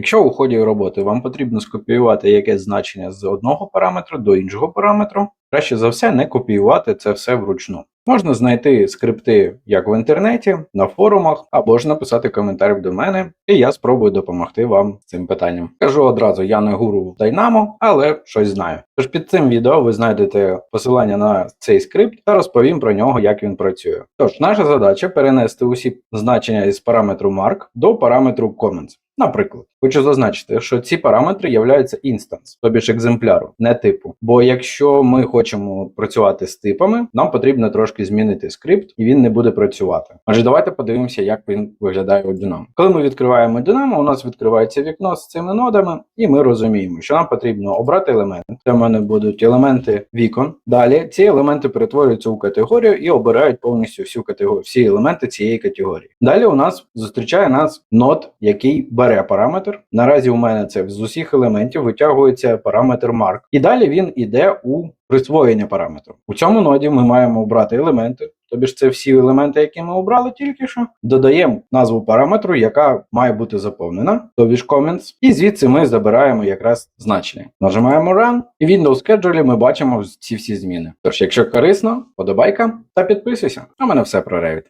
Якщо у ході роботи вам потрібно скопіювати якесь значення з одного параметру до іншого параметру, краще за все не копіювати це все вручну. Можна знайти скрипти як в інтернеті, на форумах, або ж написати коментар до мене, і я спробую допомогти вам з цим питанням. Кажу одразу, я не гуру в Dynamo, але щось знаю. Тож під цим відео ви знайдете посилання на цей скрипт та розповім про нього, як він працює. Тож, наша задача перенести усі значення із параметру mark до параметру comments. Наприклад, хочу зазначити, що ці параметри являються інстанс, тобі ж екземпляру, не типу. Бо якщо ми хочемо працювати з типами, нам потрібно трошки змінити скрипт, і він не буде працювати. Отже, давайте подивимося, як він виглядає у Dynamo. Коли ми відкриваємо Dynamo, у нас відкривається вікно з цими нодами, і ми розуміємо, що нам потрібно обрати елемент. Це в мене будуть елементи вікон. Далі ці елементи перетворюються у категорію і обирають повністю всю категорію, всі елементи цієї категорії. Далі у нас зустрічає нас нод, який бере параметр. Наразі у мене це з усіх елементів витягується параметр mark. І далі він іде у присвоєння параметру. У цьому ноді ми маємо обрати елементи. Тобі ж це всі елементи, які ми обрали тільки що. Додаємо назву параметру, яка має бути заповнена, тобі ж comments, і звідси ми забираємо якраз значення. Нажимаємо Run, і в Windows Schedule ми бачимо ці всі зміни. Тож, якщо корисно, подобайка та підписуйся. А мене все про Revit.